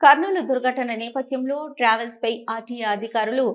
కర్నూలు దుర్ఘటన నేపథ్యంలో ట్రావెల్స్ పై ఆర్టీఏ అధికారులు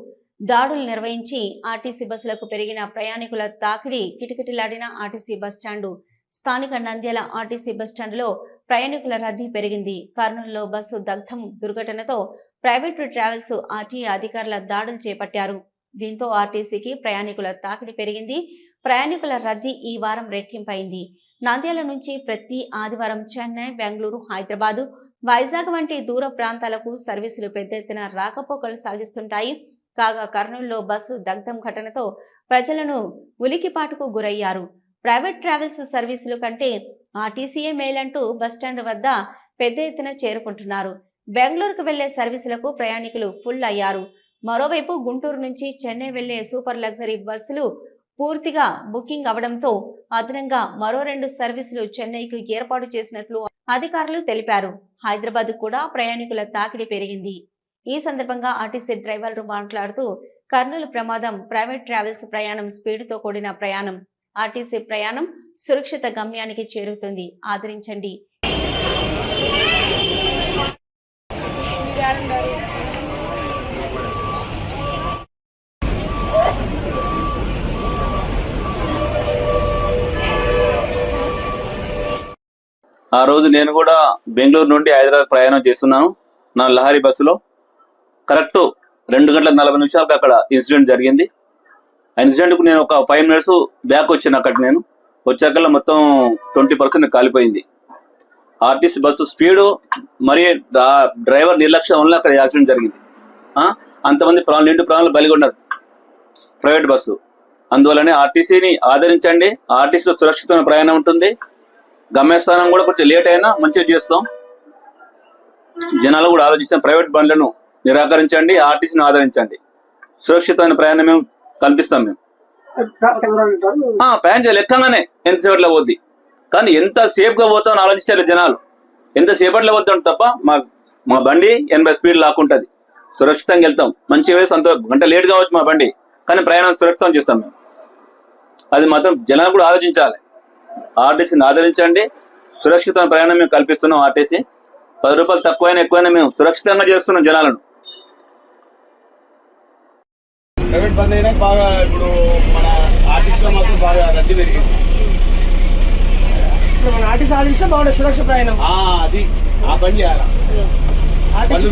దాడులు నిర్వహించి ఆర్టీసీ బస్సులకు పెరిగిన ప్రయాణికుల తాకిడి కిటకిటలాడిన ఆర్టీసీ బస్టాండు స్థానిక నంద్యాల ఆర్టీసీ బస్టాండులో ప్రయాణికుల రద్దీ పెరిగింది. కర్నూలులో బస్సు దగ్ధం దుర్ఘటనతో ప్రైవేటు ట్రావెల్స్ ఆర్టీఏ అధికారుల దాడులు చేపట్టారు. దీంతో ఆర్టీసీకి ప్రయాణికుల తాకిడి పెరిగింది. ప్రయాణికుల రద్దీ ఈ వారం రెట్టింపైంది. నంద్యాల నుంచి ప్రతి ఆదివారం చెన్నై బెంగళూరు హైదరాబాదు వైజాగ్ వంటి దూర ప్రాంతాలకు సర్వీసులు పెద్ద ఎత్తున రాకపోకలు సాగిస్తుంటాయి. కాగా కర్నూలులో బస్సు దగ్ధం ఘటనతో ప్రజలను ఉలికిపాటుకు గురయ్యారు. ప్రైవేట్ ట్రావెల్స్ సర్వీసులు కంటే ఆర్టీసీఏ మేలంటూ బస్టాండ్ వద్ద పెద్ద ఎత్తున చేరుకుంటున్నారు. బెంగళూరుకు వెళ్ళే సర్వీసులకు ప్రయాణికులు ఫుల్ అయ్యారు. మరోవైపు గుంటూరు నుంచి చెన్నై వెళ్ళే సూపర్ లగ్జరీ బస్సులు పూర్తిగా బుకింగ్ అవడంతో అదనంగా మరో రెండు సర్వీసులు చెన్నైకు ఏర్పాటు చేసినట్లు అధికారులు తెలిపారు. హైదరాబాద్ కూడా ప్రయాణికుల తాకిడి పెరిగింది. ఈ సందర్భంగా ఆర్టీసీ డ్రైవర్లు మాట్లాడుతూ కర్నూలు ప్రమాదం ప్రైవేట్ ట్రావెల్స్ ప్రయాణం స్పీడ్తో కూడిన ప్రయాణం. ఆర్టీసీ ప్రయాణం సురక్షిత గమ్యానికి చేరుతుంది. ఆదరించండి. ఆ రోజు నేను కూడా బెంగళూరు నుండి హైదరాబాద్ ప్రయాణం చేస్తున్నాను నా లహరి బస్సులో. కరెక్ట్ రెండు గంటల నలభై నిమిషాలకు అక్కడ ఇన్సిడెంట్ జరిగింది. ఆ ఇన్సిడెంట్కు నేను ఒక ఫైవ్ మినిట్స్ బ్యాక్ వచ్చాను అక్కడ నేను. వచ్చాకల్లా మొత్తం ట్వంటీ పర్సెంట్ కాలిపోయింది. ఆర్టీసీ బస్సు స్పీడు మరి డ్రైవర్ నిర్లక్ష్యం వల్ల అక్కడ యాక్సిడెంట్ జరిగింది. అంతమంది ప్రాణాలు నిండు ప్రాణాలు బలిగొన్నారు. Private bus. అందువల్లనే ఆర్టీసీని ఆదరించండి. ఆర్టీసీలో సురక్షితమైన ప్రయాణం ఉంటుంది. గమ్యస్థానం కూడా కొంచెం లేట్ అయినా మంచిగా చేస్తాం. జనాలు కూడా ఆలోచిస్తాం ప్రైవేట్ బండ్లను నిరాకరించండి ఆర్టీసీని ఆదరించండి. సురక్షితమైన ప్రయాణం మేము కల్పిస్తాం మేము. ప్రయాణం చేయాలి. లెక్కగానే ఎంతసేపట్లో పోద్ది. కానీ ఎంత సేఫ్గా పోతామని ఆలోచించారు జనాలు. ఎంత సేపట్లో పోతాం తప్ప మా మా బండి ఎనభై స్పీడ్ లాక్కుంటుంది సురక్షితంగా వెళ్తాం. మంచిగా సంతోషం గంట లేట్ కావచ్చు మా బండి. కానీ ప్రయాణం సురక్షితం చేస్తాం మేము. అది మాత్రం జనాలు కూడా ఆలోచించాలి. ఆర్టీసీని ఆదరించండి. సురక్షితమైన ప్రయాణం మేము కల్పిస్తున్నాం ఆర్టీసీ. పది రూపాయలు తక్కువైనా ఎక్కువైనా మేము సురక్షితంగా చేస్తున్నాం జనాలను. ప్రైవేట్ బంద్ అయినా బాగా ఇప్పుడు మన ఆర్టిస్ట్లో మాత్రం బాగా రద్దీ పెరిగింది. మన ఆర్టీసీ ఆదరిస్తే బాగుంటుంది సురక్ష ప్రయాణం. అది. ఆ పని చేయాలి ఆర్టీసీ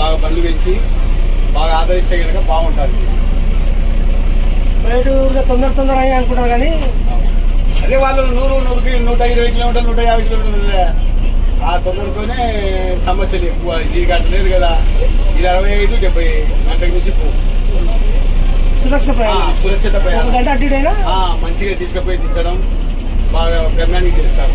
బాగా బండ్లు పెంచి బాగా ఆదరిస్తే కనుక బాగుంటుంది. ప్రైవేట్ తొందర తొందర అని అనుకుంటారు కానీ అదే వాళ్ళు నూరు నూరుకి నూట ఇరవై కిలోమీటర్లు నూట యాభై కిలోమీటర్లు ఆ తొందరతోనే సమస్యలు ఎక్కువ. ఈ గంట లేదు కదా. ఇది అరవై ఐదు డెబ్బై గంటల నుంచి పో. సురక్షిత ఆ, మంచిగా తీసుకుపోయి దించడం బాగా గమ్యానికి చేస్తారు